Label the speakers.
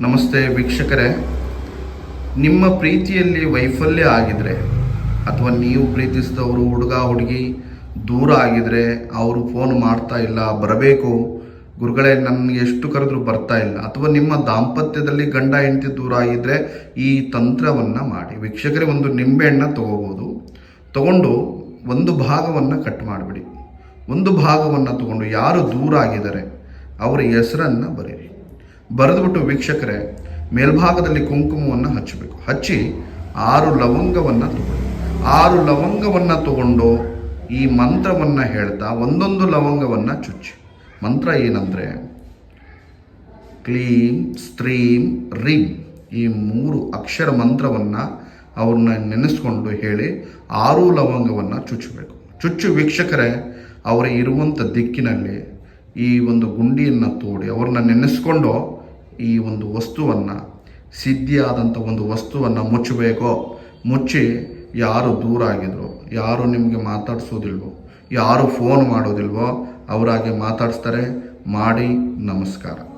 Speaker 1: ನಮಸ್ತೆ ವೀಕ್ಷಕರೇ. ನಿಮ್ಮ ಪ್ರೀತಿಯಲ್ಲಿ ವೈಫಲ್ಯ ಆಗಿದ್ರೆ ಅಥವಾ ನೀವು ಪ್ರೀತಿಸಿದವರು ಹುಡುಗ, ಹುಡುಗಿ ದೂರ ಆಗಿದ್ರೆ ಅವರು ಫೋನ್ ಮಾಡ್ತಾ ಇಲ್ಲ, ಬರಬೇಕು. ಗುರುಗಳೇ, ನನಗೆ ಎಷ್ಟು ಕರೆದ್ರು ಬರ್ತಾ ಇಲ್ಲ. ಅಥವಾ ನಿಮ್ಮ ದಾಂಪತ್ಯದಲ್ಲಿ ಗಂಡ, ಹೆಂಡತಿ ದೂರ ಆಗಿದ್ರೆ ಈ ತಂತ್ರವನ್ನು ಮಾಡಿ. ವೀಕ್ಷಕರೇ, ಒಂದು ನಿಂಬೆಹಣ್ಣು ತಗೋಬೋದು. ತಗೊಂಡು ಒಂದು ಭಾಗವನ್ನು ಕಟ್ ಮಾಡಿಬಿಡಿ. ಒಂದು ಭಾಗವನ್ನು ತಗೊಂಡು ಯಾರು ದೂರ ಆಗಿದ್ದಾರೆ, ಅವರ ಹೆಸರನ್ನು ಬರೀರಿ. ಬರೆದುಬಿಟ್ಟು ವೀಕ್ಷಕರೇ, ಮೇಲ್ಭಾಗದಲ್ಲಿ ಕುಂಕುಮವನ್ನು ಹಚ್ಚಬೇಕು. ಹಚ್ಚಿ ಆರು ಲವಂಗವನ್ನು ತಗೊಳ್ಳಿ. ಆರು ಲವಂಗವನ್ನು ತಗೊಂಡು ಈ ಮಂತ್ರವನ್ನು ಹೇಳ್ತಾ ಒಂದೊಂದು ಲವಂಗವನ್ನು ಚುಚ್ಚಿ. ಮಂತ್ರ ಏನಂದರೆ, ಕ್ಲೀಂ, ಸ್ತ್ರೀಂ, ರೀಂ ಈ ಮೂರು ಅಕ್ಷರ ಮಂತ್ರವನ್ನು ಅವ್ರನ್ನ ನೆನೆಸ್ಕೊಂಡು ಹೇಳಿ ಆರು ಲವಂಗವನ್ನು ಚುಚ್ಚಬೇಕು. ಚುಚ್ಚು ವೀಕ್ಷಕರೇ, ಅವರ ಇರುವಂಥ ದಿಕ್ಕಿನಲ್ಲಿ ಈ ಒಂದು ಗುಂಡಿಯನ್ನು ತೋಡಿ ಅವ್ರನ್ನ ನೆನೆಸ್ಕೊಂಡು ಈ ಒಂದು ವಸ್ತುವನ್ನು ಸಿದ್ಧಿಯಾದಂಥ ಒಂದು ವಸ್ತುವನ್ನು ಮುಚ್ಚಬೇಕೋ? ಮುಚ್ಚಿ ಯಾರು ದೂರ ಆಗಿದ್ರು, ಯಾರು ನಿಮಗೆ ಮಾತಾಡಿಸೋದಿಲ್ವೋ? ಯಾರು ಫೋನ್ ಮಾಡೋದಿಲ್ವೋ? ಅವರಾಗೆ ಮಾತಾಡಿಸ್ತಾರೆ. ಮಾಡಿ ನಮಸ್ಕಾರ.